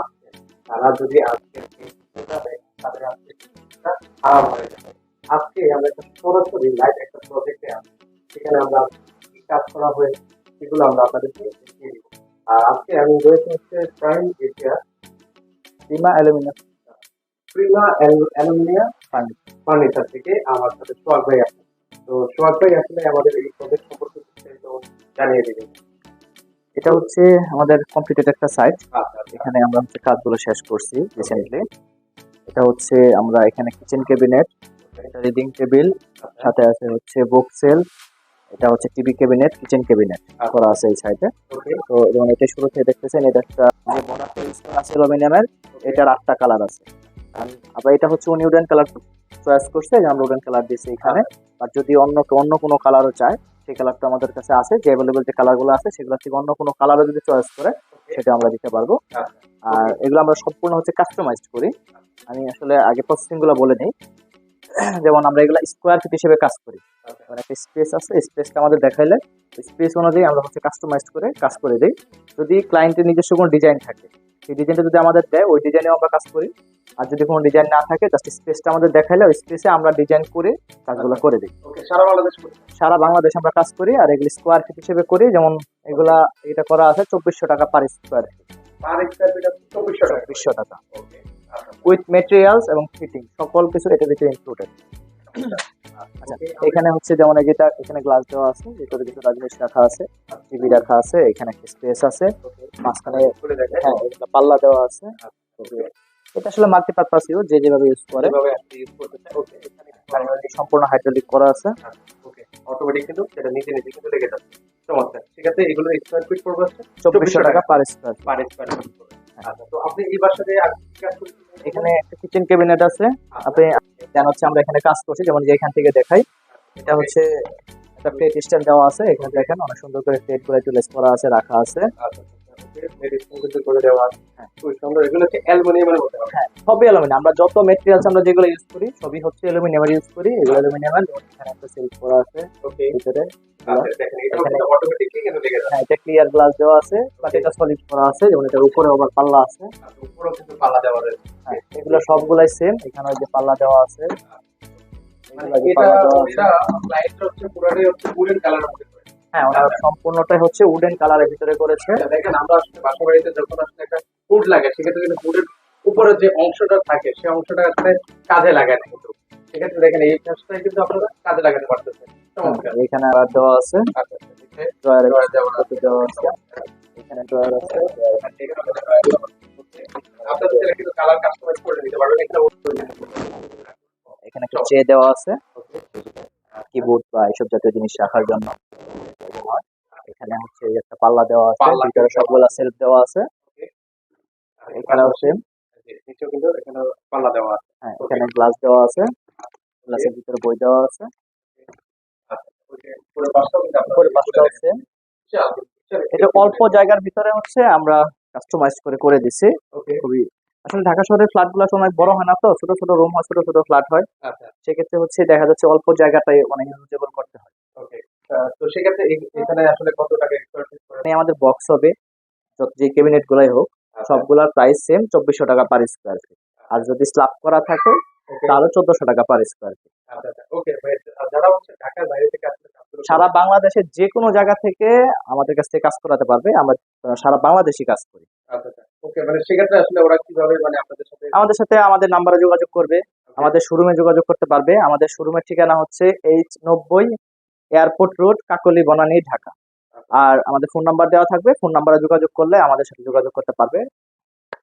আসছেন তারা যদি আজকে এই ভিডিওটা দেখেন তাদের আজকে খারাপ হয়ে যাবে। আজকে আমরা একটা সরাসরি লাইভ একটা প্রজেক্টে আছি। সেখানে আমরা কি কাজ করা সেগুলো আমরা আপনাদেরকে দেখিয়ে দিব। আর আজকে আমি রয়েছে হচ্ছে Prime Asia Prima aluminium Prima aluminium furniture থেকে আমার সাথে ভাই আছে। তো সোহাগ ভাই আসলে আমাদের এই প্রজেক্ট সম্পর্কে জানিয়ে দিবেন। এটা হচ্ছে আমাদের কমপ্লিটেড একটা সাইট আচ্ছা আচ্ছা। এখানে আমরা হচ্ছে কাজগুলো শেষ করছি রিসেন্টলি এটা হচ্ছে আমরা এখানে কিচেন ক্যাবিনেট এটা রিডিং টেবিল সাথে আছে হচ্ছে বুক সেল এটা হচ্ছে টিভি ক্যাবিনেট কিচেন ক্যাবিনেট করা আছে এই সাইডে তো যেমন এটা শুরুতে দেখতেছেন এটা একটা যে বর্ডারটা ইউজ করা আছে অ্যালুমিনিয়ামের এটার আটটা কালার আছে। আবার এটা হচ্ছে উনি উডেন কালার চয়েস করছে যে আমরা উডেন কালার দিয়েছি এখানে। আর যদি অন্য অন্য কোনো কালারও চায় সেই কালারটা আমাদের কাছে আছে যে অ্যাভেলেবল যে কালারগুলো আছে সেগুলো থেকে অন্য কোনো কালারও যদি চয়েস করে সেটা আমরা দিতে পারব। আর এগুলো আমরা সম্পূর্ণ হচ্ছে কাস্টমাইজড করি। আমি আসলে আগে প্রসেসিংগুলো বলে নিই। যেমন আমরা এগুলো স্কোয়ার ফিট হিসেবে কাজ করি। মানে একটা স্পেস আছে স্পেসটা আমাদের দেখাইলে স্পেস অনুযায়ী আমরা হচ্ছে কাস্টমাইজড করে কাজ করে দিই। যদি ক্লায়েন্টের নিজস্ব কোনো ডিজাইন থাকে সেই ডিজাইনটা যদি আমাদের দেয় ওই ডিজাইনেও আমরা কাজ করি। আর যদি কোনো ডিজাইন না থাকে জাস্ট স্পেসটা আমাদের দেখাইলে ওই স্পেসে আমরা ডিজাইন করে কাজগুলো করে দিই। সারা বাংলাদেশ সারা বাংলাদেশ আমরা কাজ করি আর এগুলো স্কোয়ার ফিট হিসেবে করি। যেমন এগুলা এটা করা আছে চব্বিশশো টাকা পার স্কোয়ার ফিট চব্বিশশো টাকা। আচ্ছা। উইথ মেটেরিয়ালস এবং ফিটিং সকল কিছু এটার ভিতরে ইনক্লুডেড আচ্ছা এখানে হচ্ছে যেমন এই যেটা এখানে গ্লাস দেওয়া আছে ভিতরে কিছু রাজনীশ রাখা আছে টিভি রাখা আছে এখানে একটা স্পেস আছে মাঝখানে হ্যাঁ পাল্লা দেওয়া আছে। এটা আসলে মাল্টিপারপাস ইউজ যে যেভাবে ইউজ করে। সম্পূর্ণ হাইড্রোলিক করা আছে। ওকে অটোমেটিক কিন্তু সেটা নিজে নিজে কিন্তু লেগে যাচ্ছে চমৎকার। ঠিক আছে এগুলো স্কয়ার ফিট পড়বে হচ্ছে চব্বিশশো টাকা পার স্কোয়ার পার স্কয়ার আচ্ছা তো আপনি এই বাসাতে এখানে একটা কিচেন ক্যাবিনেট আছে। আপনি জান হচ্ছে আমরা এখানে কাজ করছি, যেমন যে এখান থেকে দেখাই। এটা হচ্ছে একটা প্লেট স্ট্যান্ড দেওয়া আছে, এখানে দেখেন অনেক সুন্দর করে প্লেটগুলো একটু লেস করা আছে, রাখা আছে। আচ্ছা। মেডিসিন কিন্তু করে দেওয়া আছে। হ্যাঁ। খুব সুন্দর। এগুলো হচ্ছে অ্যালুমিনিয়ামের মধ্যে হ্যাঁ সবই অ্যালুমিনিয়াম আমরা যত মেটেরিয়ালস আমরা যেগুলো ইউজ করি সবই হচ্ছে অ্যালুমিনিয়ামের ইউজ করি। এগুলো অ্যালুমিনিয়ামের এখানে একটা সেল করা আছে। ওকে ভিতরে আচ্ছা এটা হ্যাঁ ক্লিয়ার গ্লাস দেওয়া আছে। বাট এটা সলিড করা আছে। যেমন এটার উপরে আবার পাল্লা আছে। উপরেও কিন্তু পাল্লা দেওয়া রয়েছে। হ্যাঁ এগুলো সবগুলাই সেম এখানে ওই যে পাল্লা দেওয়া আছে। মানে এগুলো যে এটা এটা লাইটটা হচ্ছে পুরোটাই হচ্ছে উডেন কালারের মধ্যে। হ্যাঁ ওনার সম্পূর্ণটাই হচ্ছে উডেন কালারের ভিতরে করেছে। দেখেন আমরা আসলে বাসা বাড়িতে যখন আসলে একটা ফুড লাগে সেক্ষেত্রে কিন্তু ফুডের উপরে যে অংশটা থাকে সেই অংশটা আসলে কাজে লাগায় কিন্তু। সেক্ষেত্রে দেখেন এই কাজটাই কিন্তু আপনারা কাজে লাগাতে পারতেছেন। চমৎকার। এখানে আবার দেওয়া আছে। আচ্ছা আচ্ছা। এখানে ড্রয়ার আছে। আপনাদের ছেলে কিন্তু কালার কাস্টমাইজ করে দিতে পারবেন একটা এখানে একটা ট্রে দেওয়া আছে। কিবোর্ড বা এইসব জাতীয় জিনিস রাখার জন্য। এখানে হচ্ছে একটা পাল্লা দেওয়া আছে ভিতরে সবগুলা সেলফ দেওয়া আছে। এখানেও সেম নিচেও কিন্তু এখানে পাল্লা দেওয়া আছে। হ্যাঁ এখানে গ্লাস দেওয়া আছে। গ্লাসের ভিতরে বই দেওয়া আছে। এটা অল্প জায়গার ভিতরে হচ্ছে আমরা কাস্টমাইজ করে করে দিছি। খুবই আসলে ঢাকা শহরের ফ্ল্যাটগুলো অনেক বড় হয় না তো ছোট ছোট রুম হয় ছোট ছোট ফ্ল্যাট হয়। আচ্ছা। সেক্ষেত্রে হচ্ছে দেখা যাচ্ছে অল্প জায়গাটাই অনেক ইউজেবল করতে তো সেক্ষেত্রে এখানে আসলে কত টাকা মানে আমাদের বক্স হবে যে ক্যাবিনেট গুলাই হোক সবগুলার প্রাইস সেম চব্বিশশো টাকা পার স্কোয়ার ফিট আর যদি স্ল্যাব করা থাকে তাহলে চোদ্দশো টাকা পার স্কোয়ার ফিট সারা বাংলাদেশের যে কোনো জায়গা থেকে আমাদের কাছ থেকে কাজ করাতে পারবে আমরা সারা বাংলাদেশি কাজ করি। আচ্ছা আচ্ছা। মানে মানে আমাদের সাথে আমাদের নাম্বারে যোগাযোগ করবে আমাদের শোরুমে যোগাযোগ করতে পারবে। আমাদের শোরুমের ঠিকানা হচ্ছে এইচ নব্বই এয়ারপোর্ট রোড, কাকলি বনানী, ঢাকা। আর আমাদের ফোন নাম্বার দেওয়া থাকবে। ফোন নাম্বারে যোগাযোগ করলে আমাদের সাথে যোগাযোগ করতে পারবে।